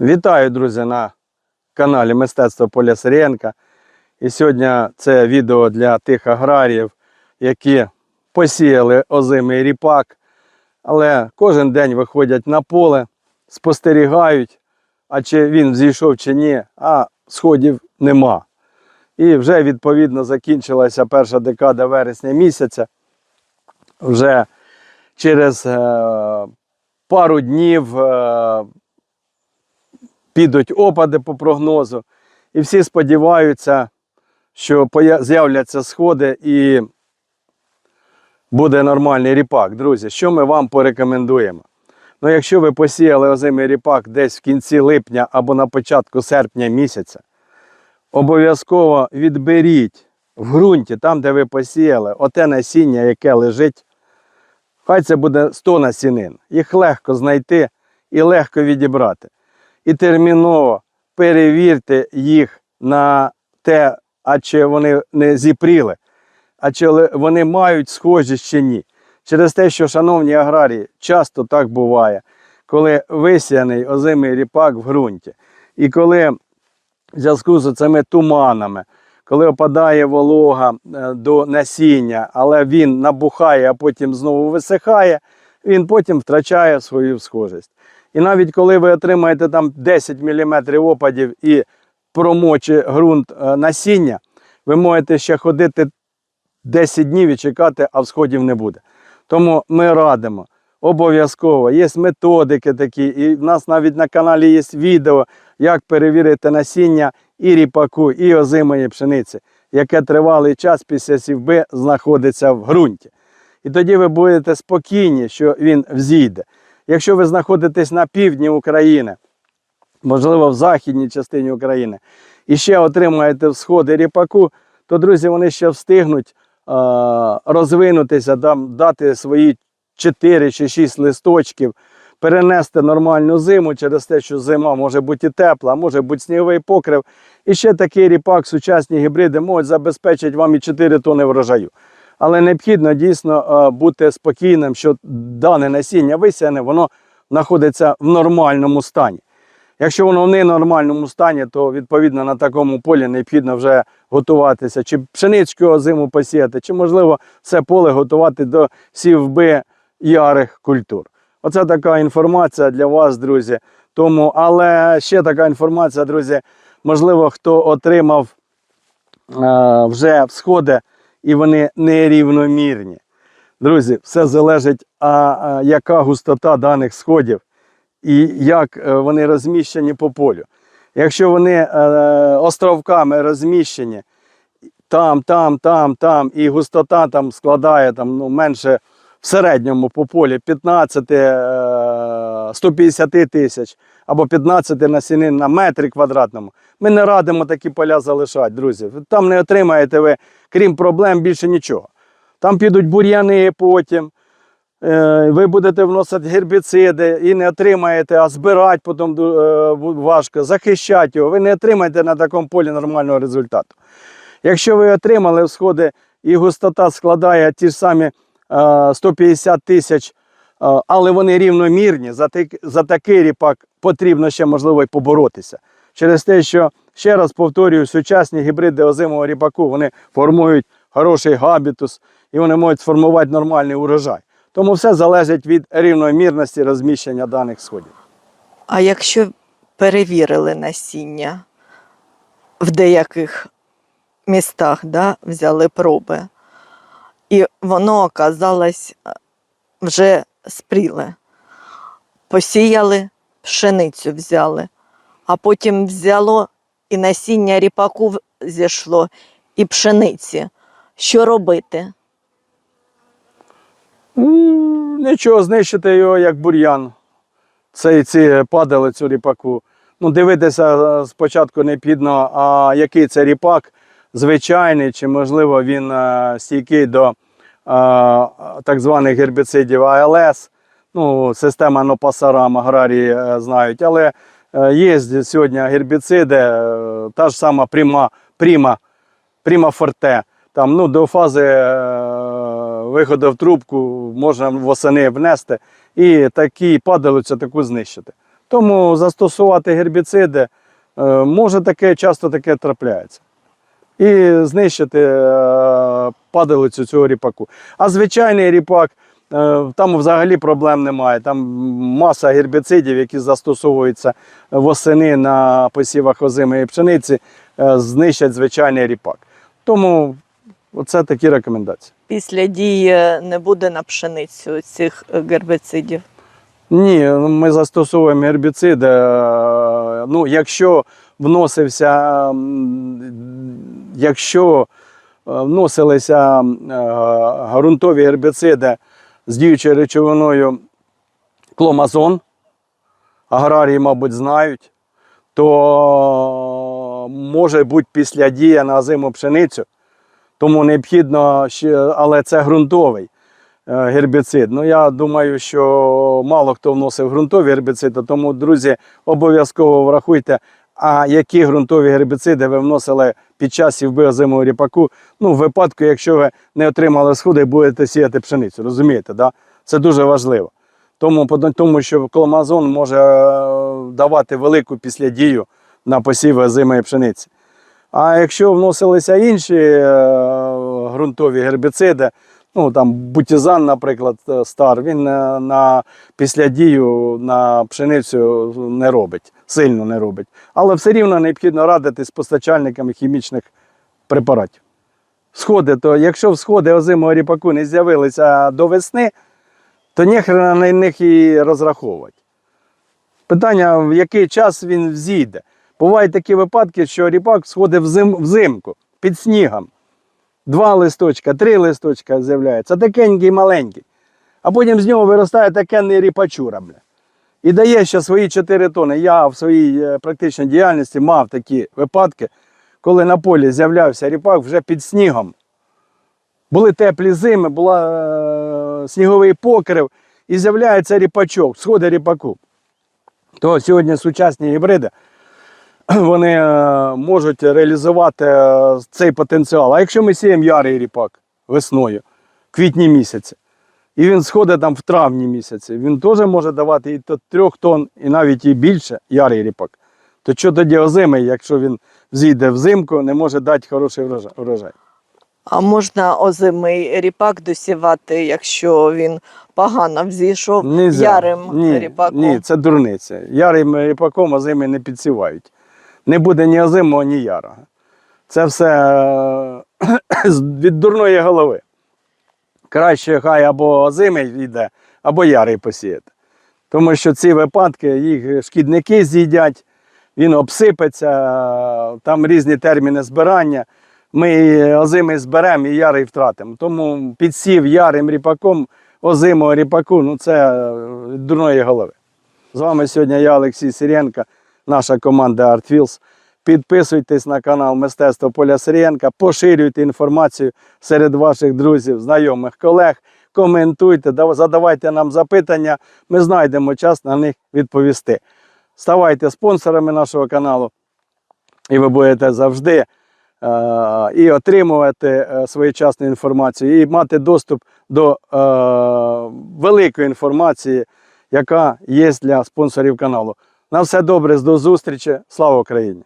Вітаю, друзі, на каналі Мистецтво Поля Сирієнка. І сьогодні це відео для тих аграріїв, які посіяли озимий ріпак, але кожен день виходять на поле, спостерігають, а чи він зійшов чи ні, а сходів нема. І вже відповідно закінчилася перша декада вересня місяця. Вже через е, пару днів е, підуть опади по прогнозу, і всі сподіваються, що з'являться сходи і буде нормальний ріпак. Друзі, що ми вам порекомендуємо? Ну, якщо ви посіяли озимий ріпак десь в кінці липня або на початку серпня місяця, обов'язково відберіть в ґрунті, там, де ви посіяли, оте насіння, яке лежить. Хай це буде 100 насінин. Їх легко знайти і легко відібрати і терміново перевірте їх на те, а чи вони не зіпріли, а чи вони мають схожість чи ні. Через те, що, шановні аграрії, часто так буває, коли висіяний озимий ріпак в ґрунті, і коли в зв'язку з цими туманами, коли опадає волога е, до насіння, але він набухає, а потім знову висихає, він потім втрачає свою схожість. І навіть коли ви отримаєте там 10 мм опадів і промоче ґрунт е, насіння, ви можете ще ходити 10 днів і чекати, а всходів не буде. Тому ми радимо. Обов'язково є методики такі, і в нас навіть на каналі є відео, як перевірити насіння і ріпаку, і озимої пшениці, яке тривалий час після сівби знаходиться в ґрунті. І тоді ви будете спокійні, що він взійде. Якщо ви знаходитесь на півдні України, можливо, в західній частині України, і ще отримаєте всходи ріпаку, то, друзі, вони ще встигнуть е, розвинутися, дам- дати свої 4 чи 6 листочків, перенести нормальну зиму через те, що зима може бути і тепла, може бути сніговий покрив. І ще такий ріпак, сучасні гібриди можуть забезпечити вам і 4 тони врожаю. Але необхідно дійсно е, бути спокійним, що дане насіння висяне, воно знаходиться в нормальному стані. Якщо воно в ненормальному стані, то відповідно на такому полі необхідно вже готуватися, чи пшеничку озиму посіяти, чи можливо це поле готувати до сівби ярих культур. Оце така інформація для вас, друзі. Тому, але ще така інформація, друзі, можливо, хто отримав е, вже всходи і вони нерівномірні. Друзі, все залежить, а, а, яка густота даних сходів і як е, вони розміщені по полю. Якщо вони е, островками розміщені там, там, там, там, і густота там складає там, ну, менше в середньому по полі 15 е, 150 тисяч або 15 насінин на метрі квадратному. Ми не радимо такі поля залишати, друзі. Там не отримаєте ви, крім проблем, більше нічого. Там підуть бур'яни потім. Е, Ви будете вносити гербіциди і не отримаєте, а збирати потім е, важко, захищати його. Ви не отримаєте на такому полі нормального результату. Якщо ви отримали всходи і густота складає ті ж самі е, 150 тисяч, е, але вони рівномірні, за, такий ріпак потрібно ще можливо і поборотися. Через те, що ще раз повторюю, сучасні гібриди озимого ріпаку вони формують хороший габітус і вони можуть сформувати нормальний урожай. Тому все залежить від рівномірності розміщення даних сходів. А якщо перевірили насіння в деяких містах, да, взяли проби, і воно оказалось е, вже спріле. Посіяли, пшеницю взяли, а потім взяло і насіння ріпаку зійшло, і пшениці. Що робити? Нічого, знищити його як бур'ян. Цей ці падалицю ріпаку. Ну, дивитися е, спочатку необхідно, а який це ріпак, звичайний, чи можливо він е, стійкий до е, так званих гербіцидів АЛС. Ну, система Нопасарам аграрії е, знають. Але є сьогодні гербіциди, е, та ж сама пріма, пріма, пріма форте. Там, ну, до фази е, виходу в трубку можна восени внести і такі падалицю таку знищити. Тому застосувати гербіциди е, може таке, часто таке трапляється. І знищити е, падалицю цього ріпаку. А звичайний ріпак, е, там взагалі проблем немає. Там маса гербіцидів, які застосовуються восени на посівах озимої пшениці, е, знищать звичайний ріпак. Тому це такі рекомендації. Після дії не буде на пшеницю цих е, гербицидів. Ні, ну, ми застосовуємо гербіциди. е, Ну, якщо вносився, якщо е, вносилися е, ґрунтові гербіциди з діючою речовиною кломазон, аграрії, мабуть, знають, то може бути після дії на озиму пшеницю. Тому необхідно, але це ґрунтовий е, гербіцид. Ну, я думаю, що мало хто вносив ґрунтові гербіциди, тому, друзі, обов'язково врахуйте, а які ґрунтові гербіциди ви вносили під час сівби озимого ріпаку, ну, в випадку, якщо ви не отримали сходи будете сіяти пшеницю. Розумієте, да? це дуже важливо. Тому, тому що кломазон може е, давати велику післядію на посіви озимої пшениці. А якщо вносилися інші е, ґрунтові гербіциди, ну там бутізан, наприклад, е, стар, він е, на післядію на пшеницю не робить, сильно не робить. Але все рівно необхідно радити з постачальниками хімічних препаратів. Сходи, то якщо сходи озимого ріпаку не з'явилися до весни, то ніхрена на них і розраховувати. Питання, в який час він взійде. Бувають такі випадки, що ріпак сходить взим, взимку під снігом. Два листочка, три листочка з'являються, такенький маленький. А потім з нього виростає такенний ріпачура. Бля. І дає ще свої 4 тони. Я в своїй е, практичній діяльності мав такі випадки, коли на полі з'являвся ріпак вже під снігом. Були теплі зими, була е, сніговий покрив, і з'являється ріпачок, сходи ріпаку. То сьогодні сучасні гібриди вони е, можуть реалізувати е, цей потенціал. А якщо ми сіємо ярий ріпак весною, в квітні місяці, і він сходить там в травні місяці, він теж може давати і до трьох тонн, і навіть і більше ярий ріпак. То що тоді озимий, якщо він зійде взимку, не може дати хороший врожай- врожай? А можна озимий ріпак досівати, якщо він погано взійшов Нельзя. ярим ні, ріпаком. Ні, це дурниця. Ярим ріпаком озими не підсівають. Не буде ні озимого, ні ярого. Це все е, від дурної голови. Краще хай або озимий йде, або ярий посіяти. Тому що ці випадки їх шкідники з'їдять, він обсипеться, там різні терміни збирання. Ми озимий зберемо і ярий втратимо. Тому підсів ярим ріпаком озимого ріпаку ну це е, дурної голови. З вами сьогодні я, Олексій Сиренко, наша команда ArtWheels. Підписуйтесь на канал Мистецтво Поля Сиренка, поширюйте інформацію серед ваших друзів, знайомих, колег, коментуйте, задавайте нам запитання, ми знайдемо час на них відповісти. Ставайте спонсорами нашого каналу, і ви будете завжди е, і отримувати е, своєчасну інформацію, і мати доступ до е, великої інформації, яка є для спонсорів каналу. На все добре, до зустрічі. Слава Україні!